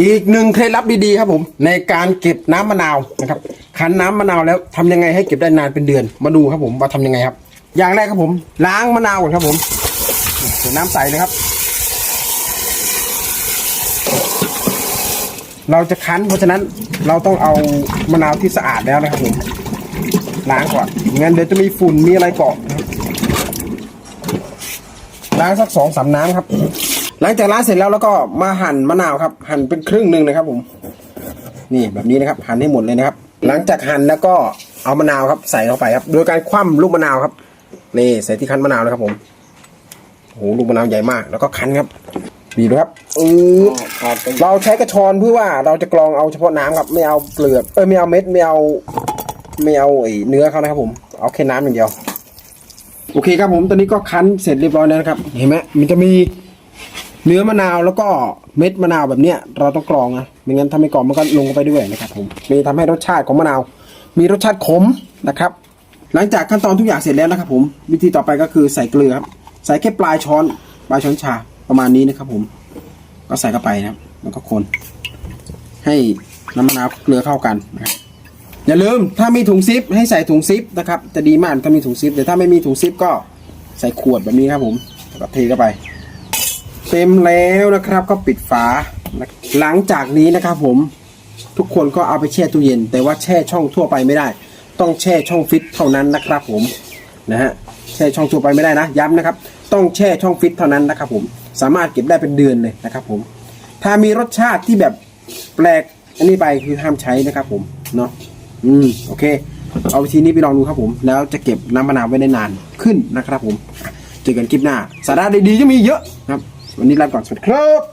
อีกหนึ่งเคล็ดลับดีๆครับผม ในการเก็บน้ำมะนาวนะครับคั้นน้ำมะนาวแล้วทำยังไงให้เก็บได้นานเป็นเดือน มาดูครับผมว่าทำยังไงครับ อย่างแรกครับผม ล้างมะนาวก่อนครับผมดี๋ยน้ำใสเลยครับ เราจะคั้นเพราะฉะนั้นเราต้องเอามะนาวที่สะอาดแล้วนะครับผมล้างก่อนไม่งั้นเดี๋ยวจะมีฝุ่นมีอะไรเกาะล้างสักสองสามน้ำครับ หลังจากล้างเสร็จแล้วแล้วก็มาหั่นมะนาวครับ หั่นเป็นครึ่งหนึ่งนะครับ ผม นี่แบบนี้นะครับ หั่นให้หมดเลยนะครับ หลังจากหั่นแล้วก็เอามะนาวครับ ใส่เข้าไปครับ โดยการคว่ำลูกมะนาวครับนี่ใส่ที่คั้นมะนาวนะครับ ผมโอ้โหลูกมะนาวใหญ่มาก แล้วก็คั้นครับบีบดูครับอือขาดไปเราใช้กระชอนเพื่อว่าเราจะกรองเอาเฉพาะน้ำครับ ไม่เอาเปลือกเออไม่เอาเม็ดไม่เอาไม่เอาไอ้เนื้อเขานะครับ ผม เอาแค่น้ำอย่างเดียว โอเคครับผม ตอนนี้ก็คั้นเสร็จเรียบร้อยแล้วนะครับ เห็นไหมมันจะมี เนื้อมะนาวแล้วก็เม็ดมะนาวแบบเนี้ยเราต้องกรองนะไม่งั้นถ้าไม่กรองมันก็ลงไปด้วยนะครับผมมีทำให้รสชาติของมะนาว มีรสชาติขมนะครับ หลังจากขั้นตอนทุกอย่างเสร็จแล้วนะครับ ผมวิธีต่อไปก็คือใส่เกลือครับใส่แค่ปลายช้อนปลายช้อนชาประมาณนี้นะครับ ผม ก็ใส่เข้าไปนะครับ แล้วก็คนให้น้ำมะนาวเกลือเข้ากันนะครับอย่าลืมถ้ามีถุงซิปให้ใส่ถุงซิปนะครับจะดีมากถ้ามีถุงซิปแต่ถ้าไม่มีถุงซิปก็ใส่ขวดแบบนี้ครับผมแล้วก็เทเข้าไป เต็มแล้วนะครับก็ปิดฝา หลังจากนี้นะครับผมทุกคนก็เอาไปแช่ตู้เย็น แต่ว่าแช่ช่องทั่วไปไม่ได้ ต้องแช่ช่องฟิตเท่านั้นนะครับผมนะฮะแช่ช่องทั่วไปไม่ได้นะย้ำนะครับ ต้องแช่ช่องฟิตเท่านั้นนะครับผมสามารถเก็บได้เป็นเดือนเลยนะครับผมถ้ามีรสชาติที่แบบแปลกอันนี้ไปคือห้ามใช้นะครับผมเนาะอืมโอเค เอาวิธีนี้ไปลองดูครับผม แล้วจะเก็บน้ำมะนาวไว้ได้นานขึ้นนะครับผมเจอกันคลิปหน้า สาระดีๆจะมีเยอะครับ วันนี้ลาก่อนสวัสดีครับ